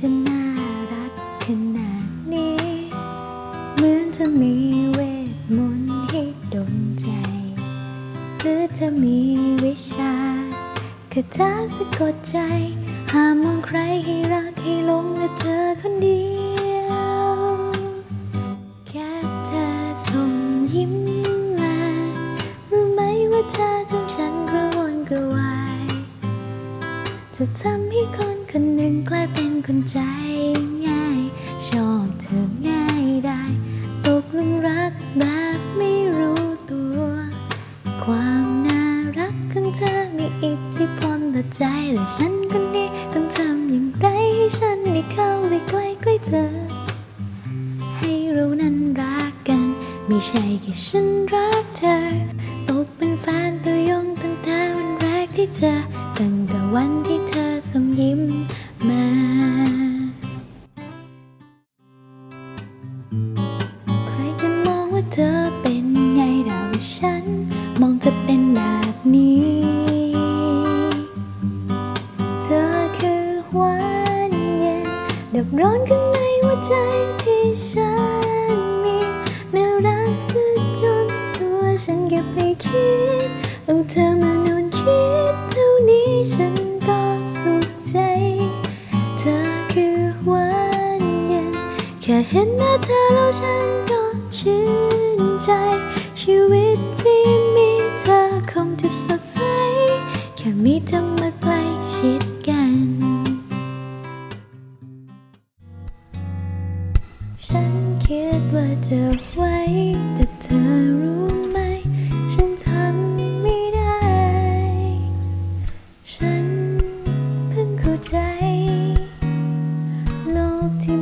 จะน่ารักขนาดนี้ เหมือนจะมีเวทมนต์ให้ดลใจหรือจะมีวิชาคาถาสะกดใจ ห้ามมองใครให้รักให้หลงและเธอคนเดียว แค่เธอส่งยิ้มมา รู้ไหมว่าเธอทำฉันกระวนกระวายจะทำให้คน คนหนึ่งกลายเป็นคนใจง่าย ชอบเธอง่ายได้ ตกหลุมรักแบบไม่รู้ตัว ความน่ารักของเธอมีอิทธิพลต่อใจและฉันคนนี้ต้องทำอย่างไรให้ฉันได้เข้าไปใกล้ใกล้เธอ ให้เรานั้นรักกัน ไม่ใช่แค่ฉันรักเธอ ตกเป็นแฟนตัวยงตั้งแต่วันแรกที่เจอตั้งแต่วันที่ ส่งยิ้มมาใครจะมองว่าเธอเป็นไงดาว่าฉัน มองเธอเป็นแบบนี้ เธอคือหวานเย็นดับร้อนข้างในหัวใจที่ฉันมีน่ารักสุดจนตัวฉันเก็บไปคิดเอาเธอมาน เห็นหน้าเธอแล้วฉันก็ชื่นใจ ชีวิตที่มีเธอคงจะสดใส แค่มีเธอมาใกล้ชิดกัน ฉันคิดว่าจะไว้ แต่เธอรู้ไหม ฉันทำไม่ได้ ฉันเพิ่งเข้าใจ โลกที่